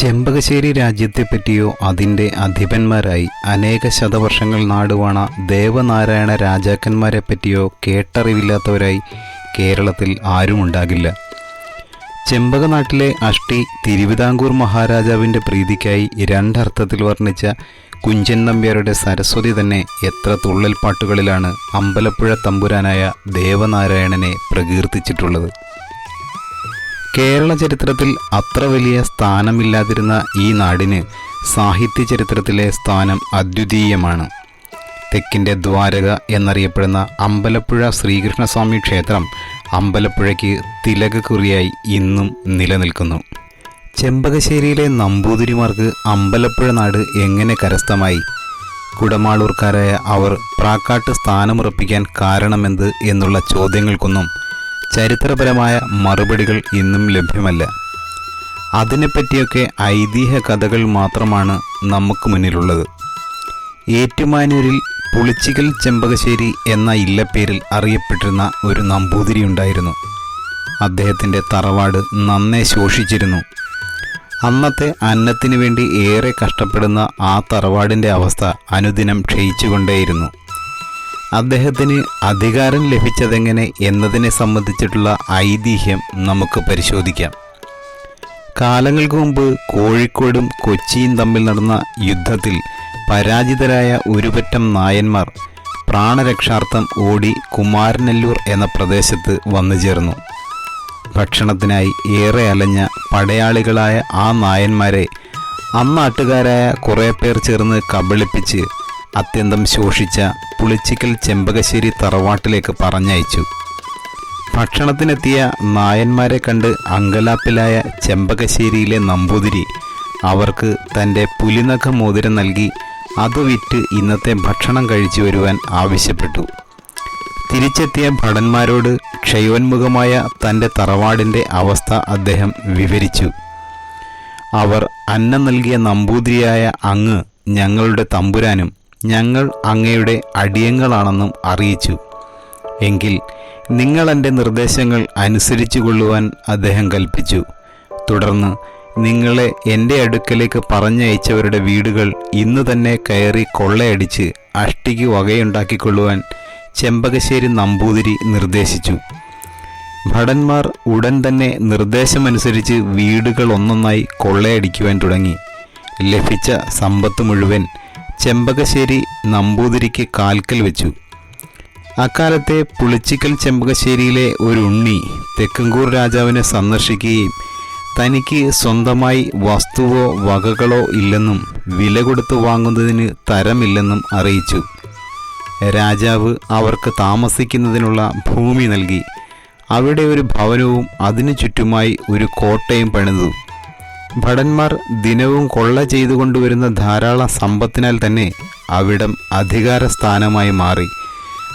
ചെമ്പകശ്ശേരി രാജ്യത്തെപ്പറ്റിയോ അതിന്റെ അധിപന്മാരായി അനേക ശതവർഷങ്ങൾ നാടുവാണ ദേവനാരായണ രാജാക്കന്മാരെപ്പറ്റിയോ കേട്ടറിവില്ലാത്തവരായി കേരളത്തിൽ ആരുമുണ്ടാകില്ല. ചെമ്പകനാട്ടിലെ അഷ്ടി തിരുവിതാംകൂർ മഹാരാജാവിന്റെ പ്രീതിക്കായി രണ്ടർത്ഥത്തിൽ വർണിച്ച കുഞ്ചൻ നമ്പ്യാരുടെ സരസ്വതി തന്നെ എത്ര തുള്ളൽ പാട്ടുകളിലാണ് അമ്പലപ്പുഴ തമ്പുരാനായ ദേവനാരായണനെ പ്രകീർത്തിച്ചിട്ടുള്ളത്. കേരള ചരിത്രത്തിൽ അത്ര വലിയ സ്ഥാനമില്ലാതിരുന്ന ഈ നാടിന് സാഹിത്യ ചരിത്രത്തിലെ സ്ഥാനം അദ്വിതീയമാണ്. തെക്കിന്റെ ദ്വാരക എന്നറിയപ്പെടുന്ന അമ്പലപ്പുഴ ശ്രീകൃഷ്ണസ്വാമി ക്ഷേത്രം അമ്പലപ്പുഴയ്ക്ക് തിലകക്കുറിയായി ഇന്നും നിലനിൽക്കുന്നു. ചെമ്പകശ്ശേരിയിലെ നമ്പൂതിരിമാർക്ക് അമ്പലപ്പുഴ നാട് എങ്ങനെ കരസ്ഥമായി? കുടമാളൂർക്കാരായ അവർ പ്രാക്കാട്ട് സ്ഥാനമുറപ്പിക്കാൻ കാരണമെന്ത് എന്നുള്ള ചോദ്യങ്ങൾക്കൊന്നും ചരിത്രപരമായ മറുപടികൾ ഇന്നും ലഭ്യമല്ല. അതിനെപ്പറ്റിയൊക്കെ ഐതിഹ്യ കഥകൾ മാത്രമാണ് നമുക്ക് മുന്നിലുള്ളത്. ഏറ്റുമാനൂരിൽ പുളിച്ചികൽ ചെമ്പകശ്ശേരി എന്ന ഇല്ലപ്പേരിൽ അറിയപ്പെട്ടിരുന്ന ഒരു നമ്പൂതിരി ഉണ്ടായിരുന്നു. അദ്ദേഹത്തിന്റെ തറവാട് നന്നേ ശോഷിച്ചിരുന്നു. അന്നത്തെ അന്നത്തിനു വേണ്ടി ഏറെ കഷ്ടപ്പെടുന്ന ആ തറവാടിന്റെ അവസ്ഥ അനുദിനം ക്ഷയിച്ചുകൊണ്ടേയിരുന്നു. അദ്ദേഹത്തിന് അധികാരം ലഭിച്ചതെങ്ങനെ എന്നതിനെ സംബന്ധിച്ചിട്ടുള്ള ഐതിഹ്യം നമുക്ക് പരിശോധിക്കാം. കാലങ്ങൾക്ക് മുമ്പ് കോഴിക്കോടും കൊച്ചിയും തമ്മിൽ നടന്ന യുദ്ധത്തിൽ പരാജിതരായ ഒരുപറ്റം നായന്മാർ പ്രാണരക്ഷാർത്ഥം ഓടി കുമാരനെല്ലൂർ എന്ന പ്രദേശത്ത് വന്നു ചേർന്നു. ഭക്ഷണത്തിനായി ഏറെ അലഞ്ഞ പടയാളികളായ ആ നായന്മാരെ അന്നാട്ടുകാരായ കുറേ പേർ ചേർന്ന് കബളിപ്പിച്ച് അത്യന്തം ശോഷിച്ച പുളിച്ചിക്കൽ ചെമ്പകശ്ശേരി തറവാട്ടിലേക്ക് പറഞ്ഞയച്ചു. ഭക്ഷണത്തിനെത്തിയ നായന്മാരെ കണ്ട് അങ്കലാപ്പിലായ ചെമ്പകശ്ശേരിയിലെ നമ്പൂതിരി അവർക്ക് തന്റെ പുലിനഖ മോതിരം നൽകി അത് വിറ്റ് ഇന്നത്തെ ഭക്ഷണം കഴിച്ചു വരുവാൻ ആവശ്യപ്പെട്ടു. തിരിച്ചെത്തിയ ഭടന്മാരോട് ക്ഷയോന്മുഖമായ തന്റെ തറവാടിന്റെ അവസ്ഥ അദ്ദേഹം വിവരിച്ചു. അവർ അന്നം നൽകിയ നമ്പൂതിരിയായ അങ്ങ് ഞങ്ങളുടെ തമ്പുരാനും ഞങ്ങൾ അങ്ങയുടെ അടിയങ്ങളാണെന്നും അറിയിച്ചു. എങ്കിൽ നിങ്ങൾ എന്റെ നിർദ്ദേശങ്ങൾ അനുസരിച്ചു കൊള്ളുവാൻ അദ്ദേഹം കൽപ്പിച്ചു. തുടർന്ന് നിങ്ങളെ എന്റെ അടുക്കലേക്ക് പറഞ്ഞയച്ചവരുടെ വീടുകൾ ഇന്ന് തന്നെ കയറി കൊള്ളയടിച്ച് അഷ്ടിക്ക് വകയുണ്ടാക്കിക്കൊള്ളുവാൻ ചെമ്പകശ്ശേരി നമ്പൂതിരി നിർദ്ദേശിച്ചു. ഭടന്മാർ ഉടൻ തന്നെ നിർദ്ദേശമനുസരിച്ച് വീടുകൾ ഒന്നൊന്നായി കൊള്ളയടിക്കുവാൻ തുടങ്ങി. ലഭിച്ച സമ്പത്ത് മുഴുവൻ ചെമ്പകശ്ശേരി നമ്പൂതിരിക്ക് കാൽക്കൽ വെച്ചു. അക്കാലത്തെ പുളിച്ചിക്കൽ ചെമ്പകശ്ശേരിയിലെ ഒരു ഉണ്ണി തെക്കങ്കൂർ രാജാവിനെ സന്ദർശിക്കുകയും തനിക്ക് സ്വന്തമായി വസ്തുവോ വകകളോ ഇല്ലെന്നും വില കൊടുത്ത് വാങ്ങുന്നതിന് തരമില്ലെന്നും അറിയിച്ചു. രാജാവ് അവർക്ക് താമസിക്കുന്നതിനുള്ള ഭൂമി നൽകി. അവിടെ ഒരു ഭവനവും അതിനു ചുറ്റുമായി ഒരു കോട്ടയും പണിതു. ഭടന്മാർ ദിനവും കൊള്ള ചെയ്തു കൊണ്ടുവരുന്ന ധാരാളം സമ്പത്തിനാൽ തന്നെ അവിടം അധികാര സ്ഥാനമായി മാറി.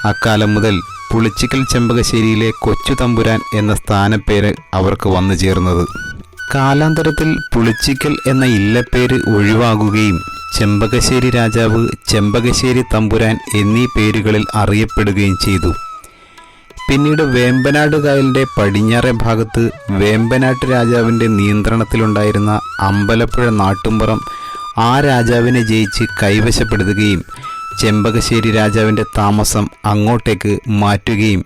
അക്കാലം മുതൽ പുളിച്ചിക്കൽ ചെമ്പകശ്ശേരിയിലെ കൊച്ചു തമ്പുരാൻ എന്ന സ്ഥാനപ്പേര് അവർക്ക് വന്നു ചേർന്നത്. കാലാന്തരത്തിൽ പുളിച്ചിക്കൽ എന്ന ഇല്ലപ്പേര് ഒഴിവാകുകയും ചെമ്പകശ്ശേരി രാജാവ് ചെമ്പകശ്ശേരി തമ്പുരാൻ എന്നീ പേരുകളിൽ അറിയപ്പെടുകയും ചെയ്തു. പിന്നീട് വേമ്പനാട് കായലിന്റെ പടിഞ്ഞാറെ ഭാഗത്ത് വേമ്പനാട്ട് രാജാവിന്റെ നിയന്ത്രണത്തിലുണ്ടായിരുന്ന അമ്പലപ്പുഴ നാട്ടുംപുറം ആ രാജാവിനെ ജയിച്ച് കൈവശപ്പെടുത്തുകയും ചെമ്പകശ്ശേരി രാജാവിന്റെ താമസം അങ്ങോട്ടേക്ക് മാറ്റുകയും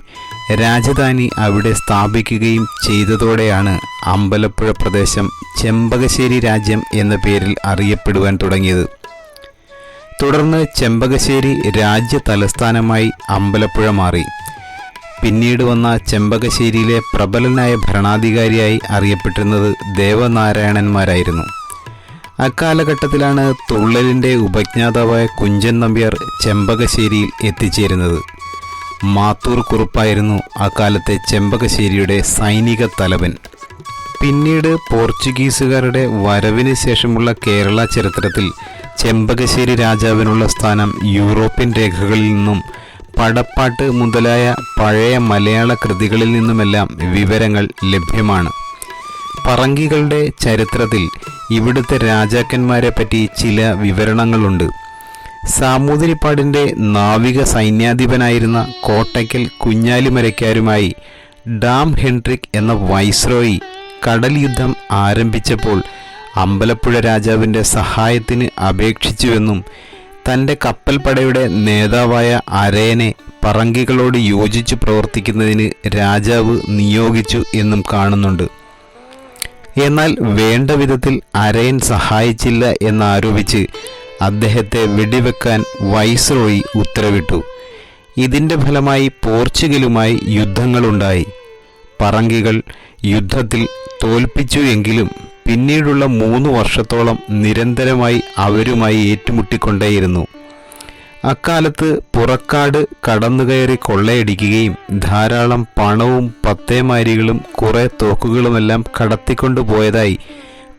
രാജധാനി അവിടെ സ്ഥാപിക്കുകയും ചെയ്തതോടെയാണ് അമ്പലപ്പുഴ പ്രദേശം ചെമ്പകശ്ശേരി രാജ്യം എന്ന പേരിൽ അറിയപ്പെടുവാൻ തുടങ്ങിയത്. തുടർന്ന് ചെമ്പകശ്ശേരി രാജ്യ തലസ്ഥാനമായി അമ്പലപ്പുഴ മാറി. പിന്നീട് വന്ന ചെമ്പകശ്ശേരിയിലെ പ്രബലനായ ഭരണാധികാരിയായി അറിയപ്പെട്ടിരുന്നത് ദേവനാരായണന്മാരായിരുന്നു. അക്കാലഘട്ടത്തിലാണ് തുള്ളലിന്റെ ഉപജ്ഞാതാവായ കുഞ്ചൻ നമ്പ്യാർ ചെമ്പകശ്ശേരിയിൽ എത്തിച്ചേരുന്നത്. മാത്തൂർ കുറുപ്പായിരുന്നു അക്കാലത്തെ ചെമ്പകശ്ശേരിയുടെ സൈനിക തലവൻ. പിന്നീട് പോർച്ചുഗീസുകാരുടെ വരവിന് ശേഷമുള്ള കേരള ചരിത്രത്തിൽ ചെമ്പകശ്ശേരി രാജാവിനുള്ള സ്ഥാനം യൂറോപ്യൻ രേഖകളിൽ നിന്നും പടപ്പാട്ട് മുതലായ പഴയ മലയാള കൃതികളിൽ നിന്നുമെല്ലാം വിവരങ്ങൾ ലഭ്യമാണ്. പറങ്കികളുടെ ചരിത്രത്തിൽ ഇവിടുത്തെ രാജാക്കന്മാരെ പറ്റി ചില വിവരണങ്ങളുണ്ട്. സാമൂതിരിപ്പാടിന്റെ നാവിക സൈന്യാധിപനായിരുന്ന കോട്ടയ്ക്കൽ കുഞ്ഞാലിമരയ്ക്കാരുമായി ഡാം ഹെൻട്രിക് എന്ന വൈസ്രോയി കടൽ യുദ്ധം ആരംഭിച്ചപ്പോൾ അമ്പലപ്പുഴ രാജാവിന്റെ സഹായത്തിന് അപേക്ഷിച്ചുവെന്നും തന്റെ കപ്പൽപ്പടയുടെ നേതാവായ അരയനെ പറങ്കികളോട് യോജിച്ച് പ്രവർത്തിക്കുന്നതിന് രാജാവ് നിയോഗിച്ചു എന്നും കാണുന്നുണ്ട്. എന്നാൽ വേണ്ട വിധത്തിൽ അരയൻ സഹായിച്ചില്ല എന്നാരോപിച്ച് അദ്ദേഹത്തെ വെടിവെക്കാൻ വൈസ്രോയി ഉത്തരവിട്ടു. ഇതിന്റെ ഫലമായി പോർച്ചുഗലുമായി യുദ്ധങ്ങളുണ്ടായി. പറങ്കികൾ യുദ്ധത്തിൽ തോൽപ്പിച്ചു എങ്കിലും പിന്നീടുള്ള മൂന്ന് വർഷത്തോളം നിരന്തരമായി അവരുമായി ഏറ്റുമുട്ടിക്കൊണ്ടേയിരുന്നു. അക്കാലത്ത് പുറക്കാട് കടന്നുകയറി കൊള്ളയടിക്കുകയും ധാരാളം പണവും പത്തേമാരികളും കുറെ തോക്കുകളുമെല്ലാം കടത്തിക്കൊണ്ടുപോയതായി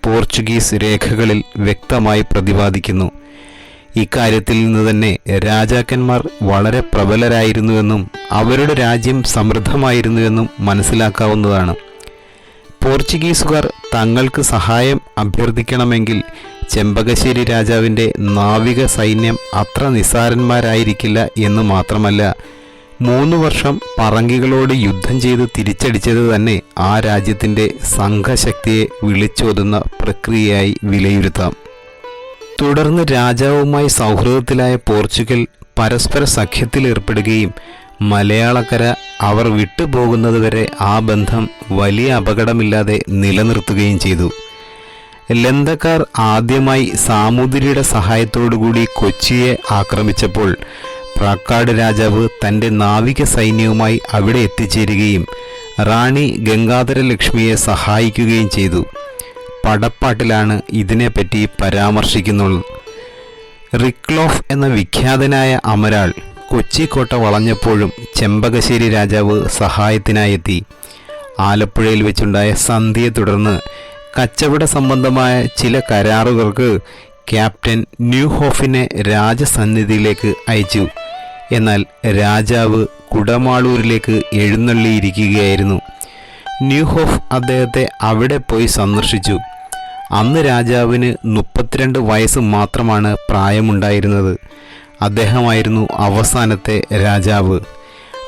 പോർച്ചുഗീസ് രേഖകളിൽ വ്യക്തമായി പ്രതിപാദിക്കുന്നു. ഇക്കാര്യത്തിൽ നിന്ന് തന്നെ രാജാക്കന്മാർ വളരെ പ്രബലരായിരുന്നുവെന്നും അവരുടെ രാജ്യം സമൃദ്ധമായിരുന്നുവെന്നും മനസ്സിലാക്കാവുന്നതാണ്. പോർച്ചുഗീസുകാർ തങ്ങൾക്ക് സഹായം അഭ്യർത്ഥിക്കണമെങ്കിൽ ചെമ്പകശ്ശേരി രാജാവിന്റെ നാവിക സൈന്യം അത്ര നിസ്സാരന്മാരായിരിക്കില്ല എന്ന് മാത്രമല്ല മൂന്ന് വർഷം പറങ്കികളോട് യുദ്ധം ചെയ്ത് തിരിച്ചടിച്ചത് തന്നെ ആ രാജ്യത്തിന്റെ സംഘശക്തിയെ വിളിച്ചോതുന്ന പ്രക്രിയയായി വിലയിരുത്താം. തുടർന്ന് രാജാവുമായി സൗഹൃദത്തിലായ പോർച്ചുഗൽ പരസ്പര സഖ്യത്തിൽ ഏർപ്പെടുകയും മലയാളക്കര അവർ വിട്ടുപോകുന്നതുവരെ ആ ബന്ധം വലിയ അപകടമില്ലാതെ നിലനിർത്തുകയും ചെയ്തു. ലന്തക്കാർ ആദ്യമായി സാമൂതിരിയുടെ സഹായത്തോടുകൂടി കൊച്ചിയെ ആക്രമിച്ചപ്പോൾ പ്രാക്കാട് രാജാവ് തന്റെ നാവിക സൈന്യവുമായി അവിടെ എത്തിച്ചേരുകയും റാണി ഗംഗാധര ലക്ഷ്മിയെ സഹായിക്കുകയും ചെയ്തു. പടപ്പാട്ടിലാണ് ഇതിനെപ്പറ്റി പരാമർശിക്കുന്നുള്ളത് റിക്ലോഫ് എന്ന വിഖ്യാതനായ അമരാൾ കൊച്ചിക്കോട്ട വളഞ്ഞപ്പോഴും ചെമ്പകശ്ശേരി രാജാവ് സഹായത്തിനായെത്തി. ആലപ്പുഴയിൽ വെച്ചുണ്ടായ സന്ധിയെ തുടർന്ന് കച്ചവട സംബന്ധമായ ചില കരാറുകൾക്ക് ക്യാപ്റ്റൻ ന്യൂഹോഫിനെ രാജസന്നിധിയിലേക്ക് അയച്ചു. എന്നാൽ രാജാവ് കുടമാളൂരിലേക്ക് എഴുന്നള്ളിയിരിക്കുകയായിരുന്നു. ന്യൂഹോഫ് അദ്ദേഹത്തെ അവിടെ പോയി സന്ദർശിച്ചു. അന്ന് രാജാവിന് മുപ്പത്തിരണ്ട് വയസ്സ് മാത്രമാണ് പ്രായമുണ്ടായിരുന്നത്. അദ്ദേഹമായിരുന്നു അവസാനത്തെ രാജാവ്.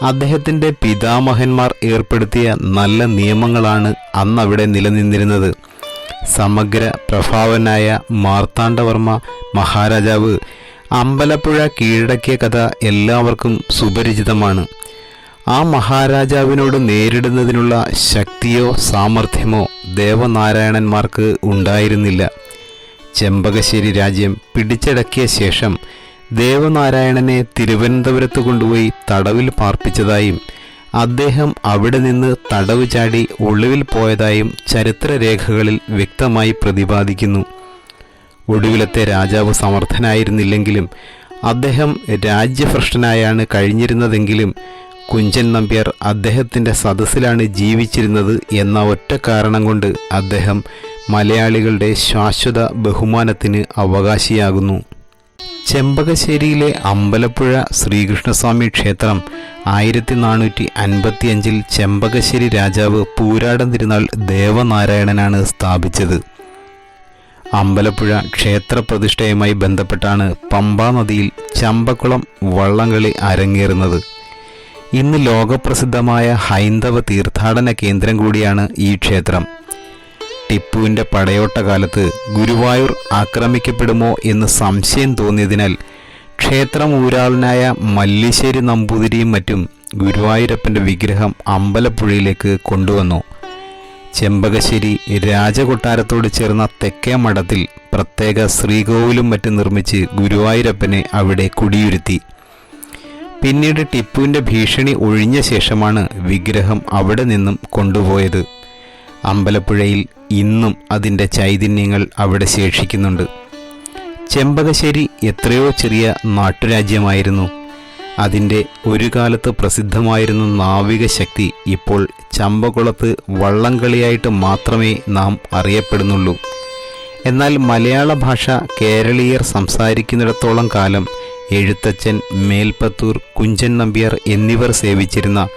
അദ്ദേഹത്തിന്റെ പിതാമഹന്മാർ ഏർപ്പെടുത്തിയ നല്ല നിയമങ്ങളാണ് അന്നവിടെ നിലനിന്നിരുന്നത്. സമഗ്ര പ്രഭാവനായ മാർത്താണ്ഡവർമ്മ മഹാരാജാവ് അമ്പലപ്പുഴ കീഴടക്കിയ കഥ എല്ലാവർക്കും സുപരിചിതമാണ്. ആ മഹാരാജാവിനോട് നേരിടുന്നതിനുള്ള ശക്തിയോ സാമർഥ്യമോ ദേവനാരായണന്മാർക്ക് ഉണ്ടായിരുന്നില്ല. ചെമ്പകശ്ശേരി രാജ്യം പിടിച്ചടക്കിയ ശേഷം ദേവനാരായണനെ തിരുവനന്തപുരത്ത് കൊണ്ടുപോയി തടവിൽ പാർപ്പിച്ചതായും അദ്ദേഹം അവിടെ നിന്ന് തടവ് ചാടി ഒളിവിൽ പോയതായും ചരിത്രരേഖകളിൽ വ്യക്തമായി പ്രതിപാദിക്കുന്നു. ഒടുവിലത്തെ രാജാവ് സമർത്ഥനായിരുന്നില്ലെങ്കിലും അദ്ദേഹം രാജ്യഭ്രഷ്ടനായാണ് കഴിഞ്ഞിരുന്നതെങ്കിലും കുഞ്ചൻ നമ്പ്യാർ അദ്ദേഹത്തിന്റെ സദസ്സിലാണ് ജീവിച്ചിരുന്നത് എന്ന ഒറ്റ കാരണം കൊണ്ട് അദ്ദേഹം മലയാളികളുടെ ശാശ്വത ബഹുമാനത്തിന് അവകാശിയാകുന്നു. ചെമ്പകശ്ശേരിയിലെ അമ്പലപ്പുഴ ശ്രീകൃഷ്ണസ്വാമി ക്ഷേത്രം ആയിരത്തി നാനൂറ്റി അൻപത്തിയഞ്ചിൽ ചെമ്പകശ്ശേരി രാജാവ് പൂരാടം തിരുനാൾ ദേവനാരായണനാണ് സ്ഥാപിച്ചത്. അമ്പലപ്പുഴ ക്ഷേത്രപ്രതിഷ്ഠയുമായി ബന്ധപ്പെട്ടാണ് പമ്പാ നദിയിൽ ചമ്പക്കുളം വള്ളംകളി അരങ്ങേറുന്നത്. ഇന്ന് ലോകപ്രസിദ്ധമായ ഹൈന്ദവ തീർത്ഥാടന കേന്ദ്രം കൂടിയാണ് ഈ ക്ഷേത്രം. ടിപ്പുവിന്റെ പടയോട്ട കാലത്ത് ഗുരുവായൂർ ആക്രമിക്കപ്പെടുമോ എന്ന് സംശയം തോന്നിയതിനാൽ ക്ഷേത്രം ഊരാളനായ മല്ലിശ്ശേരി നമ്പൂതിരിയും മറ്റും ഗുരുവായൂരപ്പന്റെ വിഗ്രഹം അമ്പലപ്പുഴയിലേക്ക് കൊണ്ടുവന്നു. ചെമ്പകശ്ശേരി രാജകൊട്ടാരത്തോട് ചേർന്ന തെക്കേ മഠത്തിൽ പ്രത്യേക ശ്രീകോവിലും മറ്റും നിർമ്മിച്ച് ഗുരുവായൂരപ്പനെ അവിടെ കുടിയിരുത്തി. പിന്നീട് ടിപ്പുവിന്റെ ഭീഷണി ഒഴിഞ്ഞ ശേഷമാണ് വിഗ്രഹം അവിടെ നിന്നും കൊണ്ടുപോയത്. അമ്പലപ്പുഴയിൽ ഇന്നും അതിന്റെ ചൈതന്യങ്ങൾ അവിടെ ശേഷിക്കുന്നുണ്ട്. ചെമ്പകശ്ശേരി എത്രയോ ചെറിയ നാട്ടുരാജ്യമായിരുന്നു. അതിന്റെ ഒരു കാലത്ത് പ്രസിദ്ധമായിരുന്ന നാവിക ശക്തി ഇപ്പോൾ ചമ്പകുളത്ത് വള്ളംകളിയായിട്ട് മാത്രമേ നാം അറിയപ്പെടുന്നുള്ളൂ. എന്നാൽ മലയാള ഭാഷ കേരളീയർ സംസാരിക്കുന്നിടത്തോളം കാലം എഴുത്തച്ഛൻ മേൽപ്പത്തൂർ കുഞ്ചൻ നമ്പ്യാർ എന്നിവർ സേവിച്ചിരുന്ന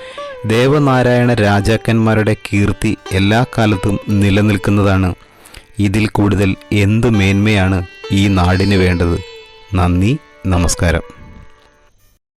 ദേവനാരായണ രാജാക്കന്മാരുടെ കീർത്തി എല്ലാ കാലത്തും നിലനിൽക്കുന്നതാണ്. ഇതിൽ കൂടുതൽ എന്ത് മേന്മയാണ് ഈ നാടിന് വേണ്ടത്? നന്ദി നമസ്കാരം.